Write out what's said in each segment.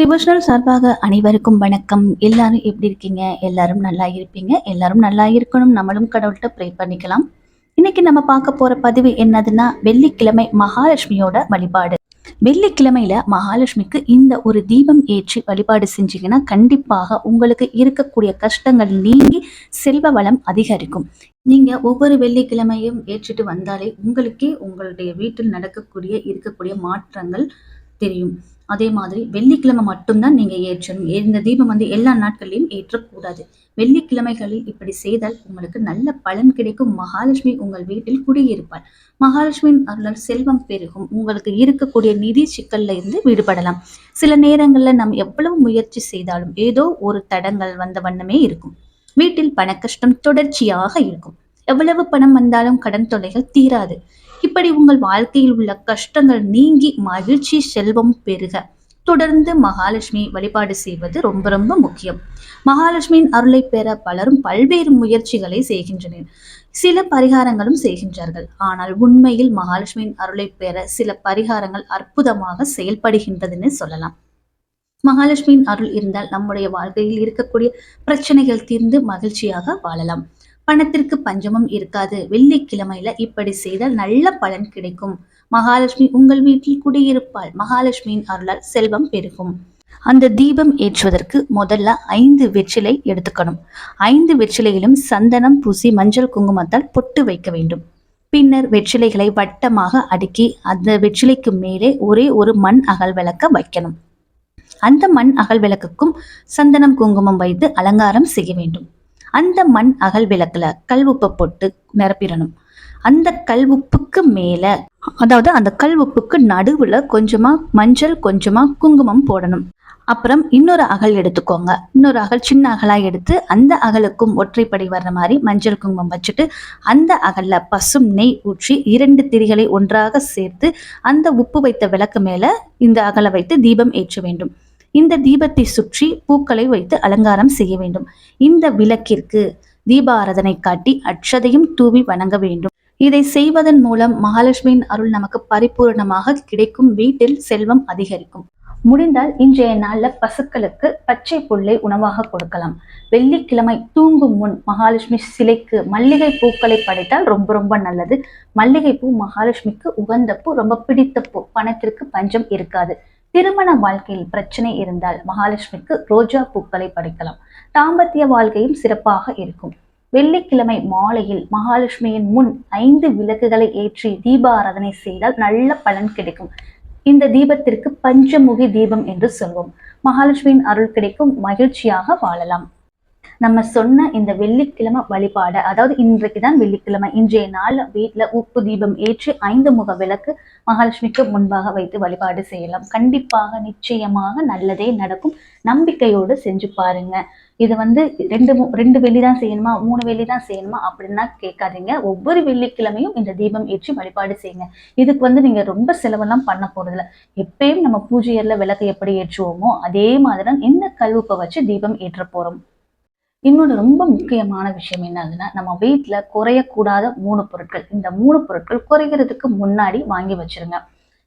Devotional சார்பாக அனைவருக்கும் வணக்கம். எல்லாரும் எப்படி இருக்கீங்க? எல்லாரும் நல்லா இருப்பீங்க. எல்லாரும் நல்லா இருக்கணும். நம்மளும் கடவுள்கிட்ட ப்ரே பண்ணிக்கலாம். இன்னைக்கு நம்ம பார்க்க போற பதிவு என்னதுன்னா வெள்ளிக்கிழமை மகாலட்சுமியோட வழிபாடு. வெள்ளிக்கிழமையில மகாலட்சுமிக்கு இந்த ஒரு தீபம் ஏற்றி வழிபாடு செஞ்சீங்கன்னா கண்டிப்பாக உங்களுக்கு இருக்கக்கூடிய கஷ்டங்கள் நீங்கி செல்வ வளம் அதிகரிக்கும். நீங்க ஒவ்வொரு வெள்ளிக்கிழமையும் ஏற்றிட்டு வந்தாலே உங்களுக்கே உங்களுடைய வீட்டில் நடக்கக்கூடிய இருக்கக்கூடிய மாற்றங்கள் தெரியும். அதே மாதிரி வெள்ளிக்கிழமை மட்டும்தான் நீங்க ஏற்றணும். இந்த தீபம் வந்து எல்லா நாட்களிலும் ஏற்றக்கூடாது. வெள்ளிக்கிழமைகளில் இப்படி செய்தால் உங்களுக்கு நல்ல பலன் கிடைக்கும். மகாலட்சுமி உங்கள் வீட்டில் குடியிருப்பாள். மகாலட்சுமியின் அருளால் செல்வம் பெருகும். உங்களுக்கு இருக்கக்கூடிய நிதி சிக்கல்ல இருந்து விடுபடலாம். சில நேரங்கள்ல நாம் எவ்வளவு முயற்சி செய்தாலும் ஏதோ ஒரு தடங்கள் வந்த வண்ணமே இருக்கும். வீட்டில் பண கஷ்டம் தொடர்ச்சியாக இருக்கும். எவ்வளவு பணம் வந்தாலும் கடன் தொல்லைகள் தீராது. இப்படி உங்கள் வாழ்க்கையில் உள்ள கஷ்டங்கள் நீங்கி மகிழ்ச்சி செல்வம் பெறுக தொடர்ந்து மகாலட்சுமி வழிபாடு செய்வது ரொம்ப ரொம்ப முக்கியம். மகாலட்சுமியின் அருளை பெற பலரும் பல்வேறு முயற்சிகளை செய்கின்றனர். சில பரிகாரங்களும் செய்கின்றார்கள். ஆனால் உண்மையில் மகாலட்சுமியின் அருளை பெற சில பரிகாரங்கள் அற்புதமாக செயல்படுகின்றதுன்னு சொல்லலாம். மகாலட்சுமியின் அருள் இருந்தால் நம்முடைய வாழ்க்கையில் இருக்கக்கூடிய பிரச்சனைகள் தீர்ந்து மகிழ்ச்சியாக வாழலாம். பணத்திற்கு பஞ்சமும் இருக்காது. வெள்ளிக்கிழமையில இப்படி செய்தால் நல்ல பலன் கிடைக்கும். மகாலட்சுமி உங்கள் வீட்டில் குடியிருப்பாள். மகாலட்சுமியின் அருளால் செல்வம் பெருகும். அந்த தீபம் ஏற்றுவதற்கு முதல்ல ஐந்து வெற்றிலை எடுத்துக்கணும். ஐந்து வெற்றிலையிலும் சந்தனம் பூசி மஞ்சள் குங்குமத்தால் பொட்டு வைக்க வேண்டும். பின்னர் வெற்றிலைகளை வட்டமாக அடுக்கி அந்த வெற்றிலைக்கு மேலே ஒரே ஒரு மண் அகல் விளக்க வைக்கணும். அந்த மண் அகல் விளக்குக்கும் சந்தனம் குங்குமம் வைத்து அலங்காரம் செய்ய வேண்டும். அந்த மண் அகல் விளக்கில் கல் உப்பை போட்டு நிரப்பிடணும். அந்த கல் உப்புக்கு மேலே அதாவது அந்த கல் உப்புக்கு நடுவில் கொஞ்சமாக மஞ்சள் கொஞ்சமாக குங்குமம் போடணும். அப்புறம் இன்னொரு அகல் எடுத்துக்கோங்க. இன்னொரு அகல் சின்ன அகலாக எடுத்து அந்த அகலுக்கும் ஒற்றைப்படி வர்ற மாதிரி மஞ்சள் குங்குமம் வச்சுட்டு அந்த அகலில் பசும் நெய் ஊற்றி இரண்டு திரிகளை ஒன்றாக சேர்த்து அந்த உப்பு வைத்த விளக்கு மேலே இந்த அகலை வைத்து தீபம் ஏற்ற வேண்டும். இந்த தீபத்தை சுற்றி பூக்களை வைத்து அலங்காரம் செய்ய வேண்டும். இந்த விளக்கிற்கு தீபாராதனை காட்டி அட்சதையும் தூவி வணங்க வேண்டும். இதை செய்வதன் மூலம் மகாலட்சுமியின் அருள் நமக்கு பரிபூர்ணமாக கிடைக்கும். வீட்டில் செல்வம் அதிகரிக்கும். முடிந்தால் இன்றைய நாள்ல பசுக்களுக்கு பச்சை புல்லை உணவாக கொடுக்கலாம். வெள்ளிக்கிழமை தூங்கும் முன் மகாலட்சுமி சிலைக்கு மல்லிகை பூக்களை படைத்தால் ரொம்ப ரொம்ப நல்லது. மல்லிகை பூ மகாலட்சுமிக்கு உகந்த பூ ரொம்ப பிடித்த பூ. பணத்திற்கு பஞ்சம் இருக்காது. திருமண வாழ்க்கையில் பிரச்சனை இருந்தால் மகாலட்சுமிக்கு ரோஜா பூக்களை படைக்கலாம். தாம்பத்திய வாழ்க்கையும் சிறப்பாக இருக்கும். வெள்ளிக்கிழமை மாலையில் மகாலட்சுமியின் முன் ஐந்து விளக்குகளை ஏற்றி தீபாராதனை செய்தால் நல்ல பலன் கிடைக்கும். இந்த தீபத்திற்கு பஞ்சமுகி தீபம் என்று சொல்வோம். மகாலட்சுமியின் அருள் கிடைக்கும் மகிழ்ச்சியாக வாழலாம். நம்ம சொன்ன இந்த வெள்ளிக்கிழமை வழிபாடை அதாவது இன்றைக்கு தான் வெள்ளிக்கிழமை இன்றைய நாள் வீட்டில் உப்பு தீபம் ஏற்றி ஐந்து முக விளக்கு மகாலட்சுமிக்கு முன்பாக வைத்து வழிபாடு செய்யலாம். கண்டிப்பாக நிச்சயமாக நல்லதே நடக்கும். நம்பிக்கையோடு செஞ்சு பாருங்க. இது வந்து ரெண்டு ரெண்டு வெள்ளி தான் செய்யணுமா மூணு வெள்ளி தான் செய்யணுமா அப்படின்னா கேட்காதீங்க. ஒவ்வொரு வெள்ளிக்கிழமையும் இந்த தீபம் ஏற்றி வழிபாடு செய்யுங்க. இதுக்கு வந்து நீங்க ரொம்ப செலவெல்லாம் பண்ண போகிறதில்ல எப்பயும் நம்ம பூஜையர்ல விளக்கு எப்படி ஏற்றுவோமோ அதே மாதிரி தான் இந்த கல்வுப்பை வச்சு தீபம் ஏற்ற போறோம். இன்னொன்று ரொம்ப முக்கியமான விஷயம் என்னதுன்னா நம்ம வீட்டில் குறையக்கூடாத மூணு பொருட்கள். இந்த மூணு பொருட்கள் குறைகிறதுக்கு முன்னாடி வாங்கி வச்சிருங்க.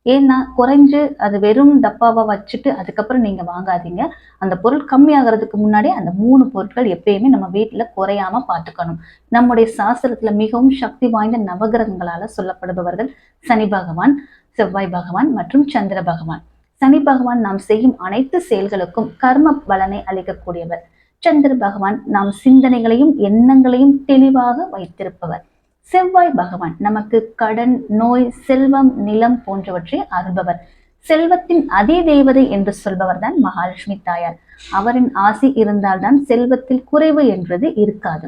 ஏன்னா குறைஞ்சு அது வெறும் டப்பாவாக வச்சுட்டு அதுக்கப்புறம் நீங்கள் வாங்காதீங்க. அந்த பொருள் கம்மியாகிறதுக்கு முன்னாடி அந்த மூணு பொருட்கள் எப்பயுமே நம்ம வீட்டில் குறையாம பார்த்துக்கணும் நம்முடைய சாஸ்திரத்தில் மிகவும் சக்தி வாய்ந்த நவகிரகங்களால் சொல்லப்படுபவர்கள் சனி பகவான் செவ்வாய் பகவான் மற்றும் சந்திர பகவான். சனி பகவான் நாம் செய்யும் அனைத்து செயல்களுக்கும் கர்ம பலனை அளிக்கக்கூடியவர். சந்திர பகவான் நாம் சிந்தனைகளையும் எண்ணங்களையும் தெளிவாக வைத்திருப்பவர். செவ்வாய் பகவான் நமக்கு கடன் நோய் செல்வம் நிலம் போன்றவற்றை அருள்பவர். செல்வத்தின் அதே தேவதை என்று சொல்பவர் தான் மகாலட்சுமி தாயார். அவரின் ஆசி இருந்தால்தான் செல்வத்தில் குறைவு என்றது இருக்காது.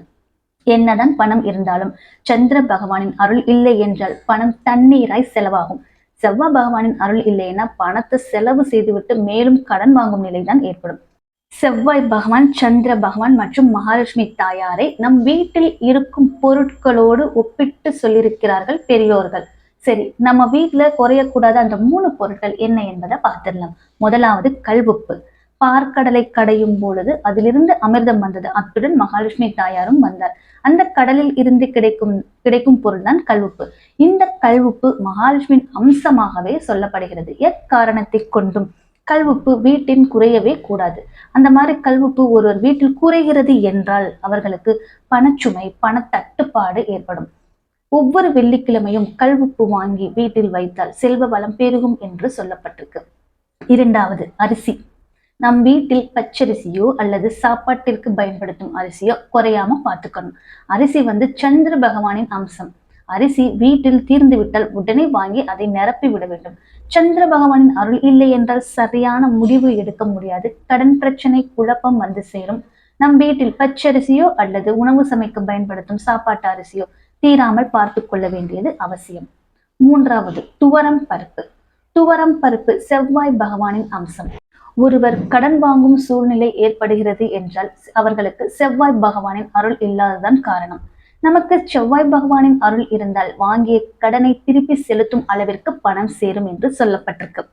என்னதான் பணம் இருந்தாலும் சந்திர பகவானின் அருள் இல்லை என்றால் பணம் தண்ணீராய் செலவாகும். செவ்வாய் பகவானின் அருள் இல்லைன்னா பணத்தை செலவு செய்துவிட்டு மேலும் கடன் வாங்கும் நிலைதான் ஏற்படும். செவ்வாய் பகவான் சந்திர பகவான் மற்றும் மகாலட்சுமி தாயாரை நம் வீட்டில் இருக்கும் பொருட்களோடு ஒப்பிட்டு சொல்லியிருக்கிறார்கள் பெரியோர்கள். சரி நம்ம வீட்டுல குறையக்கூடாத அந்த மூணு பொருட்கள் என்ன என்பதை பார்த்துடலாம். முதலாவது கல்வுப்பு. பார்க்கடலை கடையும் பொழுது அதிலிருந்து அமிர்தம் வந்தது. அத்துடன் மகாலட்சுமி தாயாரும் வந்தார். அந்த கடலில் இருந்து கிடைக்கும் கிடைக்கும் பொருள் தான் கல்வுப்பு. இந்த கல்வுப்பு மகாலட்சுமியின் அம்சமாகவே சொல்லப்படுகிறது. எக்காரணத்தை கொண்டும்? கல்வுப்பு வீட்டின் குறையவே கூடாது. அந்த மாதிரி கல்வுப்பு ஒருவர் வீட்டில் குறைகிறது என்றால் அவர்களுக்கு பணச்சுமை பண தட்டுப்பாடு ஏற்படும். ஒவ்வொரு வெள்ளிக்கிழமையும் கல்வுப்பு வாங்கி வீட்டில் வைத்தால் செல்வ வளம் பெருகும் என்று சொல்லப்பட்டிருக்கு. இரண்டாவது அரிசி. நம் வீட்டில் பச்சரிசியோ அல்லது சாப்பாட்டிற்கு பயன்படுத்தும் அரிசியோ குறையாம பார்த்துக்கணும். அரிசி வந்து சந்திர பகவானின் அம்சம். அரிசி வீட்டில் தீர்ந்து விட்டால் உடனே வாங்கி அதை நிரப்பி விட வேண்டும். சந்திர பகவானின் அருள் இல்லை என்றால் சரியான முடிவு எடுக்க முடியாது. கடன் பிரச்சனை குழப்பம் வந்து சேரும். நம் வீட்டில் பச்சரிசியோ அல்லது உணவு சமைக்க பயன்படுத்தும் சாப்பாட்டு அரிசியோ தீராமல் பார்த்து கொள்ள வேண்டியது அவசியம். மூன்றாவது துவரம் பருப்பு. துவரம் பருப்பு செவ்வாய் பகவானின் அம்சம். ஒருவர் கடன் வாங்கும் சூழ்நிலை ஏற்படுகிறது என்றால் அவர்களுக்கு செவ்வாய் பகவானின் அருள் இல்லாததான் காரணம். நமக்கு செவ்வாய் பகவானின் அருள் இருந்தால் வாங்கிய கடனை திருப்பி செலுத்தும் அளவிற்கு பணம் சேரும் என்று சொல்லப்பட்டிருக்கு.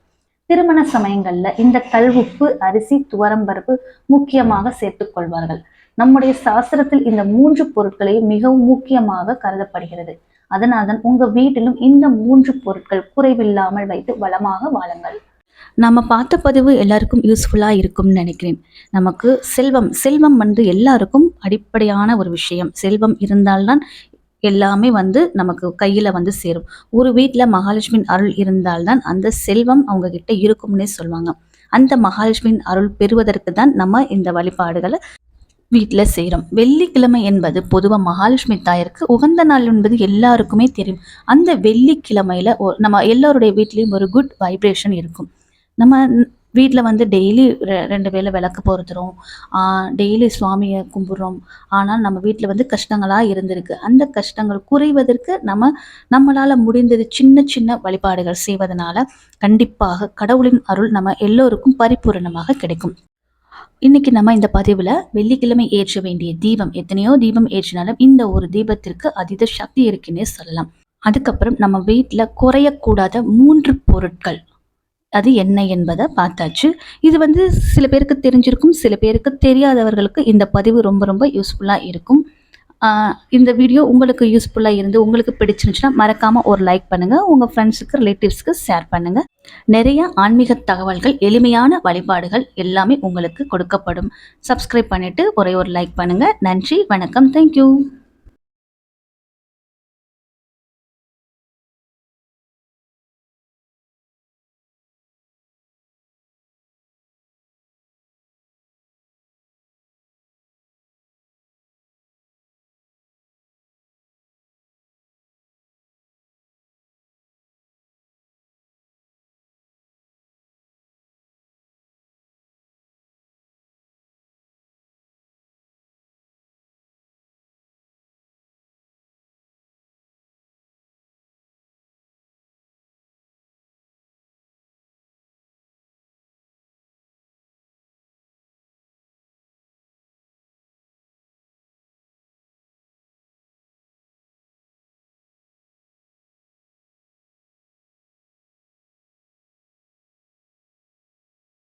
திருமண சமயங்கள்ல இந்த கல்வுப்பு அரிசி துவரம்பருப்பு முக்கியமாக சேர்த்துக் கொள்வார்கள். நம்முடைய சாஸ்திரத்தில் இந்த மூன்று பொருட்களையும் மிகவும் முக்கியமாக கருதப்படுகிறது. அதனால்தான் உங்க வீட்டிலும் இந்த மூன்று பொருட்கள் குறைவில்லாமல் வைத்து வளமாக வாழுங்கள். நம்ம பார்த்த பதிவு எல்லாருக்கும் யூஸ்ஃபுல்லாக இருக்கும்னு நினைக்கிறேன். நமக்கு செல்வம் செல்வம் வந்து எல்லாருக்கும் அடிப்படையான ஒரு விஷயம். செல்வம் இருந்தால்தான் எல்லாமே வந்து நமக்கு கையில் வந்து சேரும். ஒரு வீட்டில் மகாலட்சுமியின் அருள் இருந்தால்தான் அந்த செல்வம் அவங்க கிட்ட இருக்கும்னே சொல்லுவாங்க. அந்த மகாலட்சுமியின் அருள் பெறுவதற்கு தான் நம்ம இந்த வழிபாடுகளை வீட்டில் செய்கிறோம் வெள்ளிக்கிழமை என்பது பொதுவாக மகாலட்சுமி தாயருக்கு உகந்த நாள் என்பது எல்லாருக்குமே தெரியும். அந்த வெள்ளிக்கிழமையில் நம்ம எல்லோருடைய வீட்லேயும் ஒரு குட் வைப்ரேஷன் இருக்கும். நம்ம வீட்டில் வந்து டெய்லி ரெ ரெண்டு வேளை விளக்கு பொருத்துகிறோம் டெய்லி சுவாமியை கும்பிட்றோம். ஆனால் நம்ம வீட்டில் வந்து கஷ்டங்களாக இருந்திருக்கு. அந்த கஷ்டங்கள் குறைவதற்கு நம்ம நம்மளால் முடிந்தது சின்ன சின்ன வழிபாடுகள் செய்வதனால கண்டிப்பாக கடவுளின் அருள் நம்ம எல்லோருக்கும் பரிபூரணமாக கிடைக்கும். இன்னைக்கு நம்ம இந்த பதிவில் வெள்ளிக்கிழமை ஏற்ற வேண்டிய தீபம் எத்தனையோ தீபம் ஏற்றினாலும் இந்த ஒரு தீபத்திற்கு அதீத சக்தி இருக்குன்னே சொல்லலாம். அதுக்கப்புறம் நம்ம வீட்டில் குறையக்கூடாத மூன்று பொருட்கள் அது என்ன என்பதை பார்த்தாச்சு. இது வந்து சில பேருக்கு தெரிஞ்சிருக்கும் சில பேருக்கு தெரியாதவர்களுக்கு இந்த பதிவு ரொம்ப ரொம்ப யூஸ்ஃபுல்லாக இருக்கும். இந்த வீடியோ உங்களுக்கு யூஸ்ஃபுல்லாக இருந்து உங்களுக்கு பிடிச்சிருந்துச்சுன்னா மறக்காமல் ஒரு லைக் பண்ணுங்கள் உங்கள் ஃப்ரெண்ட்ஸுக்கு ரிலேட்டிவ்ஸ்க்கு ஷேர் பண்ணுங்கள் நிறைய ஆன்மீக தகவல்கள் எளிமையான வழிபாடுகள் எல்லாமே உங்களுக்கு கொடுக்கப்படும். சப்ஸ்கிரைப் பண்ணிவிட்டு ஒரே ஒரு லைக் பண்ணுங்கள் நன்றி வணக்கம். தேங்க்யூ